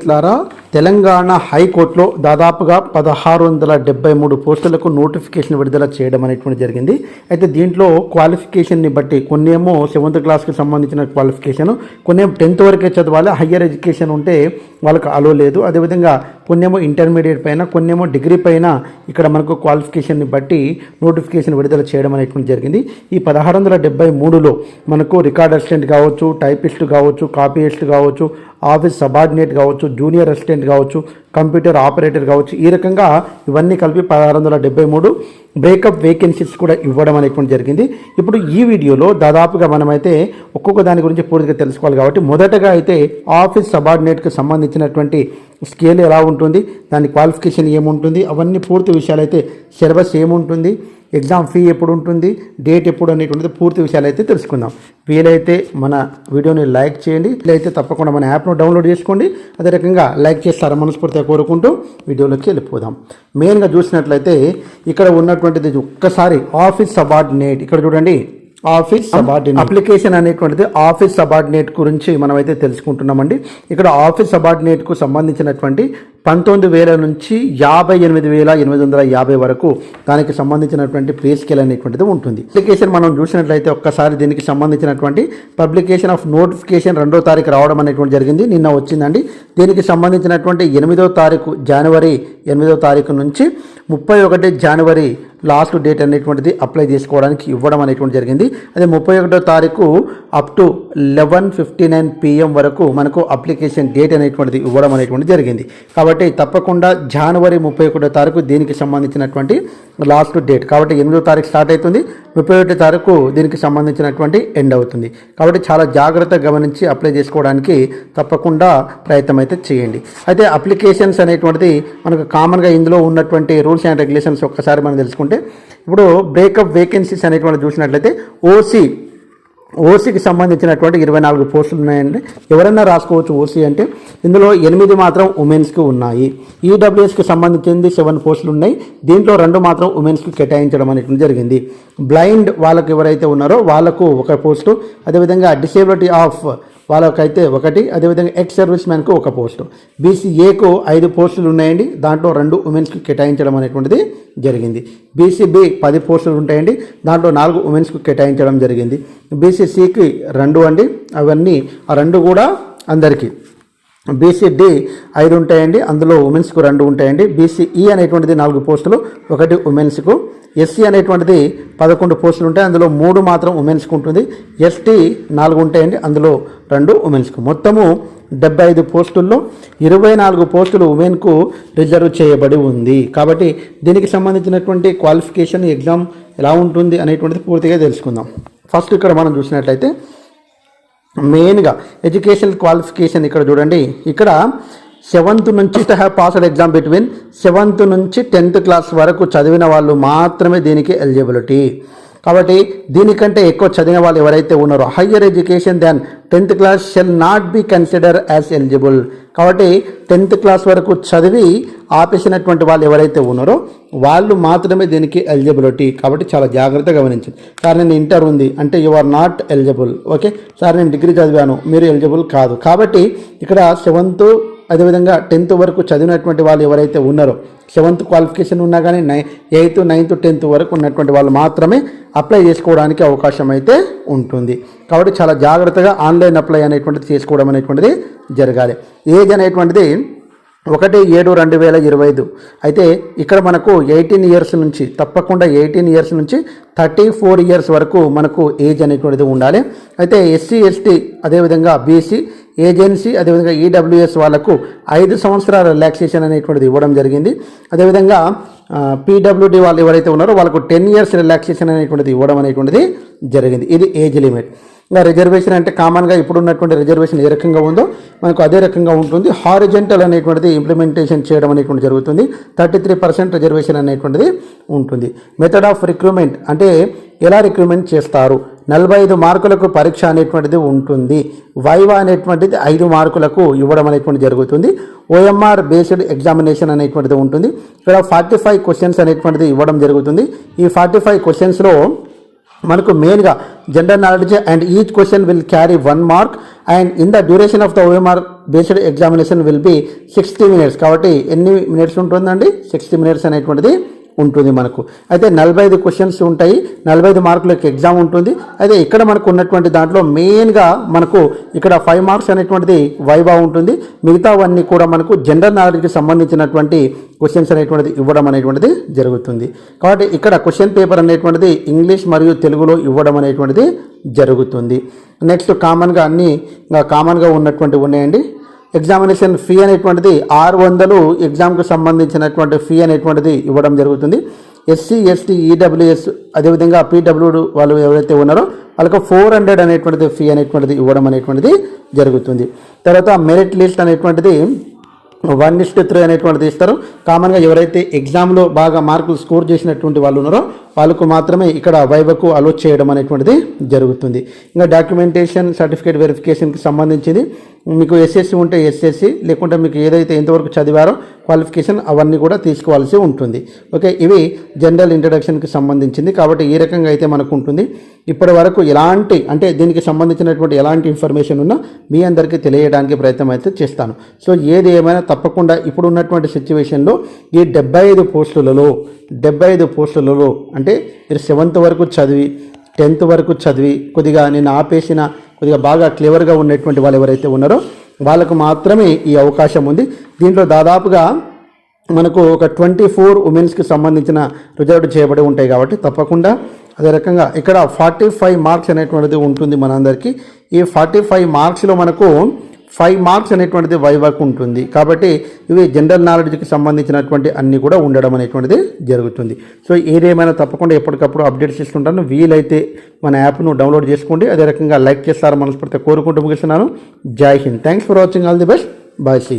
మిత్రులారా తెలంగాణ హైకోర్టులో దాదాపుగా పదహారు వందల డెబ్బై మూడు పోస్టులకు నోటిఫికేషన్ విడుదల చేయడం అనేటువంటి జరిగింది. అయితే దీంట్లో క్వాలిఫికేషన్ని బట్టి కొన్ని ఏమో సెవెంత్ క్లాస్కి సంబంధించిన క్వాలిఫికేషన్ కొన్ని ఏమో టెన్త్ వరకే చదవాలి హయ్యర్ ఎడ్యుకేషన్ ఉంటే వాళ్ళకి అలో లేదు. అదేవిధంగా కొన్ని ఏమో ఇంటర్మీడియట్ పైన కొన్ని ఏమో డిగ్రీ పైన ఇక్కడ మనకు క్వాలిఫికేషన్ని బట్టి నోటిఫికేషన్ విడుదల చేయడం అనేటువంటి జరిగింది. ఈ పదహారు వందల డెబ్బై మూడులో మనకు రికార్డ్ అసిస్టెంట్ కావచ్చు టైపిస్ట్ కావచ్చు కాపీయిస్ట్ కావచ్చు ఆఫీస్ సబార్డినేట్ కావచ్చు జూనియర్ అసిస్టెంట్ కావచ్చు కంప్యూటర్ ఆపరేటర్ కావచ్చు ఈ రకంగా ఇవన్నీ కలిపి పదహారు వందల డెబ్బై మూడు బ్రేకప్ వేకెన్సీస్ కూడా ఇవ్వడం అనేటువంటి జరిగింది. ఇప్పుడు ఈ వీడియోలో దాదాపుగా మనమైతే ఒక్కొక్క దాని గురించి పూర్తిగా తెలుసుకోవాలి కాబట్టి మొదటగా అయితే ఆఫీస్ సబార్డినేట్కి సంబంధించినటువంటి స్కేల్ ఎలా ఉంటుంది దాని క్వాలిఫికేషన్ ఏముంటుంది అవన్నీ పూర్తి విషయాలు అయితే సిలబస్ ఏముంటుంది ఎగ్జామ్ ఫీ ఎప్పుడు ఉంటుంది డేట్ ఎప్పుడు అనేటువంటిది పూర్తి విషయాలు అయితే తెలుసుకుందాం. వీలైతే మన వీడియోని లైక్ చేయండి వీలైతే తప్పకుండా మన యాప్ను డౌన్లోడ్ చేసుకోండి అదే రకంగా లైక్ చేస్తారని మనస్ఫూర్తిగా కోరుకుంటూ వీడియోలోకి వెళ్ళిపోదాం. మెయిన్గా చూసినట్లయితే ఇక్కడ ఉన్నటువంటిది ఒక్కసారి ఆఫీస్ సబార్డినేట్ ఇక్కడ చూడండి. Office subordinate. అప్లికేషన్ అనేటువంటిది ఆఫీస్ సబార్డినేట్ గురించి మనమైతే తెలుసుకుంటున్నామండి. ఇక్కడ ఆఫీస్ సబార్డినేట్కు సంబంధించినటువంటి పంతొమ్మిది వేల నుంచి యాభై ఎనిమిది వేల ఎనిమిది వందల యాభై వరకు దానికి సంబంధించినటువంటి పే స్కేల్ అనేటువంటిది ఉంటుంది. అప్లికేషన్ మనం చూసినట్లయితే ఒక్కసారి దీనికి సంబంధించినటువంటి పబ్లికేషన్ ఆఫ్ నోటిఫికేషన్ రెండో తారీఖు రావడం అనేటువంటి జరిగింది. నిన్న వచ్చిందండి. దీనికి సంబంధించినటువంటి ఎనిమిదో తారీఖు జనవరి ఎనిమిదో తారీఖు నుంచి ముప్పై ఒకటి జనవరి లాస్ట్ డేట్ అనేటువంటిది అప్లై చేసుకోవడానికి ఇవ్వడం అనేటువంటి జరిగింది. అదే ముప్పై ఒకటో తారీఖు up to eleven fifty nine PM వరకు మనకు అప్లికేషన్ డేట్ అనేటువంటిది ఇవ్వడం అనేటువంటి జరిగింది. కాబట్టి కాబట్టి తప్పకుండా జనవరి ముప్పై ఒకటో తారీఖు దీనికి సంబంధించినటువంటి లాస్ట్ డేట్ కాబట్టి ఎనిమిదో తారీఖు స్టార్ట్ అవుతుంది. ముప్పై ఒకటో తారీఖు దీనికి సంబంధించినటువంటి ఎండ్ అవుతుంది. కాబట్టి చాలా జాగ్రత్తగా గమనించి అప్లై చేసుకోవడానికి తప్పకుండా ప్రయత్నం అయితే చేయండి. అయితే అప్లికేషన్స్ అనేటువంటిది మనకు కామన్గా ఇందులో ఉన్నటువంటి రూల్స్ అండ్ రెగ్యులేషన్స్ ఒక్కసారి మనం తెలుసుకుంటే ఇప్పుడు బ్రేకప్ వేకెన్సీస్ అనేటువంటి చూసినట్లయితే ఓసీ ఓసీకి సంబంధించినటువంటి ఇరవై నాలుగు పోస్టులు ఉన్నాయండి. ఎవరైనా రాసుకోవచ్చు ఓసీ అంటే ఇందులో ఎనిమిది మాత్రం ఉమెన్స్కి ఉన్నాయి. ఈడబ్ల్యూఎస్కి సంబంధించింది సెవెన్ పోస్టులు ఉన్నాయి. దీంట్లో రెండు మాత్రం ఉమెన్స్కి కేటాయించడం అనేటువంటి జరిగింది. బ్లైండ్ వాళ్ళకు ఎవరైతే ఉన్నారో వాళ్ళకు ఒక పోస్టు. అదేవిధంగా డిసేబిలిటీ ఆఫ్ వాళ్ళకైతే ఒకటి అదేవిధంగా ఎక్స్ సర్వీస్ మ్యాన్కు ఒక పోస్టు. బీసీఏకు ఐదు పోస్టులు ఉన్నాయండి. దాంట్లో రెండు ఉమెన్స్కి కేటాయించడం అనేటువంటిది జరిగింది. బీసీబీ పది పోస్టులు ఉంటాయండి. దాంట్లో నాలుగు ఉమెన్స్కు కేటాయించడం జరిగింది. బీసీసీకి రెండు అండి. అవన్నీ ఆ రెండు కూడా అందరికీ. బీసీడి ఐదు ఉంటాయండి. అందులో ఉమెన్స్కు రెండు ఉంటాయండి. బీసీఈ e అనేటువంటిది నాలుగు పోస్టులు ఒకటి ఉమెన్స్కు ఎస్సీ అనేటువంటిది పదకొండు పోస్టులు ఉంటాయి. అందులో మూడు మాత్రం ఉమెన్స్కు ఉంటుంది. ఎస్టీ నాలుగు ఉంటాయండి. అందులో రెండు ఉమెన్స్కు మొత్తము డెబ్బై ఐదు పోస్టుల్లో ఇరవై నాలుగు పోస్టులు ఉమెన్కు రిజర్వ్ చేయబడి ఉంది. కాబట్టి దీనికి సంబంధించినటువంటి క్వాలిఫికేషన్ ఎగ్జామ్ ఎలా ఉంటుంది అనేటువంటిది పూర్తిగా తెలుసుకుందాం. ఫస్ట్ ఇక్కడ మనం చూసినట్లయితే మెయిన్గా ఎడ్యుకేషన్ క్వాలిఫికేషన్ ఇక్కడ చూడండి. ఇక్కడ సెవెంత్ నుంచి have passed exam between seventh నుంచి టెన్త్ క్లాస్ వరకు చదివిన వాళ్ళు మాత్రమే దీనికి ఎలిజిబిలిటీ కాబట్టి దీనికంటే ఎక్కువ చదివిన వాళ్ళు ఎవరైతే ఉన్నారో higher education than tenth class shall not be consider as eligible కాబట్టి టెన్త్ క్లాస్ వరకు చదివి ఆపేసినటువంటి వాళ్ళు ఎవరైతే ఉన్నారో వాళ్ళు మాత్రమే దీనికి ఎలిజిబిలిటీ కాబట్టి చాలా జాగ్రత్తగా గమనించండి. సార్ నేను ఇంటర్ ఉంది అంటే you are not eligible okay sir నేను డిగ్రీ చదివాను. మీరు ఎలిజిబుల్ కాదు. కాబట్టి ఇక్కడ సెవెంత్ అదేవిధంగా టెన్త్ వరకు చదివినటువంటి వాళ్ళు ఎవరైతే ఉన్నారో సెవెంత్ క్వాలిఫికేషన్ ఉన్నా కానీ నై ఎయిత్ నైన్త్ టెన్త్ వరకు ఉన్నటువంటి వాళ్ళు మాత్రమే అప్లై చేసుకోవడానికి అవకాశం అయితే ఉంటుంది. కాబట్టి చాలా జాగ్రత్తగా ఆన్లైన్ అప్లై అనేటువంటిది చేసుకోవడం అనేటువంటిది జరగాలి. ఏజ్ అనేటువంటిది ఒకటి ఏడు రెండు వేల ఇరవై ఐదు. అయితే ఇక్కడ మనకు ఎయిటీన్ ఇయర్స్ నుంచి తప్పకుండా ఎయిటీన్ ఇయర్స్ నుంచి థర్టీ ఫోర్ ఇయర్స్ వరకు మనకు ఏజ్ అనేటువంటిది ఉండాలి. అయితే ఎస్సీ ఎస్టీ అదేవిధంగా బీసీ ఏజెన్సీ అదేవిధంగా ఈడబ్ల్యూఎస్ వాళ్ళకు ఐదు సంవత్సరాల రిలాక్సేషన్ అనేటువంటిది ఇవ్వడం జరిగింది. అదేవిధంగా పీడబ్ల్యూడి వాళ్ళు ఎవరైతే ఉన్నారో వాళ్ళకు టెన్ ఇయర్స్ రిలాక్సేషన్ అనేటువంటిది ఇవ్వడం అనేటువంటిది జరిగింది. ఇది ఏజ్ లిమిట్ ఇంకా రిజర్వేషన్ అంటే కామన్గా ఇప్పుడు ఉన్నటువంటి రిజర్వేషన్ ఏ రకంగా ఉందో మనకు అదే రకంగా ఉంటుంది. హారిజెంటల్ అనేటువంటిది ఇంప్లిమెంటేషన్ చేయడం అనేటువంటి జరుగుతుంది. థర్టీ త్రీ పర్సెంట్ రిజర్వేషన్ అనేటువంటిది ఉంటుంది. మెథడ్ ఆఫ్ రిక్రూట్మెంట్ అంటే ఎలా రిక్రూట్మెంట్ చేస్తారు? నలభై ఐదు మార్కులకు పరీక్ష అనేటువంటిది ఉంటుంది. వైవా అనేటువంటిది ఐదు మార్కులకు ఇవ్వడం అనేటువంటి జరుగుతుంది. ఓఎంఆర్ బేస్డ్ ఎగ్జామినేషన్ అనేటువంటిది ఉంటుంది. ఇక్కడ ఫార్టీ ఫైవ్ క్వశ్చన్స్ అనేటువంటిది ఇవ్వడం జరుగుతుంది. ఈ ఫార్టీ ఫైవ్ క్వశ్చన్స్లో మనకు మెయిన్గా general knowledge and each question will carry one mark and in the duration of the OMR based examination will be sixty minutes కాబట్టి ఎన్ని మినిట్స్ ఉంటుందండి? సిక్స్టీ మినిట్స్ అనేటువంటిది ఉంటుంది మనకు. అయితే నలభై ఐదు క్వశ్చన్స్ ఉంటాయి. నలభై ఐదు మార్కులకు ఎగ్జామ్ ఉంటుంది. అయితే ఇక్కడ మనకు ఉన్నటువంటి దాంట్లో మెయిన్గా మనకు ఇక్కడ ఫైవ్ మార్క్స్ అనేటువంటిది వైవా ఉంటుంది. మిగతావన్నీ కూడా మనకు జనరల్ నాలెడ్జ్కి సంబంధించినటువంటి క్వశ్చన్స్ అనేటువంటిది ఇవ్వడం అనేటువంటిది జరుగుతుంది. కాబట్టి ఇక్కడ క్వశ్చన్ పేపర్ అనేటువంటిది ఇంగ్లీష్ మరియు తెలుగులో ఇవ్వడం అనేటువంటిది జరుగుతుంది. నెక్స్ట్ కామన్గా అన్నీ కామన్గా ఉన్నటువంటి ఉన్నాయండి. ఎగ్జామినేషన్ ఫీ అనేటువంటిది ఆరు వందలు ఎగ్జామ్కి సంబంధించినటువంటి ఫీ అనేటువంటిది ఇవ్వడం జరుగుతుంది. ఎస్సీ ఎస్టీ ఈడబ్ల్యూఎస్ అదేవిధంగా పీడబ్ల్యూడు వాళ్ళు ఎవరైతే ఉన్నారో వాళ్ళకి ఫోర్ హండ్రెడ్ అనేటువంటిది ఫీ అనేటువంటిది ఇవ్వడం అనేటువంటిది జరుగుతుంది. తర్వాత మెరిట్ లిస్ట్ అనేటువంటిది వన్ ఇస్ట్ త్రీ అనేటువంటిది ఇస్తారు. కామన్గా ఎవరైతే ఎగ్జామ్లో బాగా మార్కులు స్కోర్ చేసినటువంటి వాళ్ళు ఉన్నారో వాళ్ళకు మాత్రమే ఇక్కడ వైవకు అలో చేయడం అనేటువంటిది జరుగుతుంది. ఇంకా డాక్యుమెంటేషన్ సర్టిఫికేట్ వెరిఫికేషన్కి సంబంధించింది. మీకు ఎస్ఎస్సి ఉంటే ఎస్ఎస్సి లేకుంటే మీకు ఏదైతే ఎంతవరకు చదివారో క్వాలిఫికేషన్ అవన్నీ కూడా తీసుకోవాల్సి ఉంటుంది. ఓకే ఇవి జనరల్ ఇంట్రడక్షన్కి సంబంధించింది. కాబట్టి ఈ రకంగా అయితే మనకు ఉంటుంది. ఇప్పటి వరకు ఎలాంటి అంటే దీనికి సంబంధించినటువంటి ఎలాంటి ఇన్ఫర్మేషన్ ఉన్నా మీ అందరికీ తెలియడానికి ప్రయత్నం అయితే చేస్తాను. సో ఏది ఏమైనా తప్పకుండా ఇప్పుడు ఉన్నటువంటి సిచ్యువేషన్లో ఈ డెబ్బై ఐదు పోస్టులలో డెబ్బై ఐదు పోస్టులలో అంటే మీరు సెవెంత్ వరకు చదివి టెన్త్ వరకు చదివి కొద్దిగా నేను ఆపేసిన కొద్దిగా బాగా క్లియర్గా ఉన్నటువంటి వాళ్ళు ఎవరైతే ఉన్నారో వాళ్ళకు మాత్రమే ఈ అవకాశం ఉంది. దీంట్లో దాదాపుగా మనకు ఒక ట్వంటీ ఫోర్ ఉమెన్స్కి సంబంధించిన రిజర్వ్ చేయబడి ఉంటాయి కాబట్టి తప్పకుండా అదే రకంగా ఇక్కడ ఫార్టీ ఫైవ్ మార్క్స్ అనేటువంటిది ఉంటుంది మనందరికీ. ఈ ఫార్టీ ఫైవ్ మార్క్స్లో మనకు ఫైవ్ మార్క్స్ అనేటువంటిది వైవాక్ ఉంటుంది. కాబట్టి ఇవి జనరల్ నాలెడ్జ్కి సంబంధించినటువంటి అన్ని కూడా ఉండడం అనేటువంటిది జరుగుతుంది. సో ఏదేమైనా తప్పకుండా ఎప్పటికప్పుడు అప్డేట్స్ ఇస్తుంటాను. వీలైతే మన యాప్ను డౌన్లోడ్ చేసుకోండి. అదే రకంగా లైక్ చేస్తారు మనస్ఫూర్తిగా కోరుకుంటూ ముగిస్తున్నాను. Jai Hind. Thanks for watching. All the best. Bye see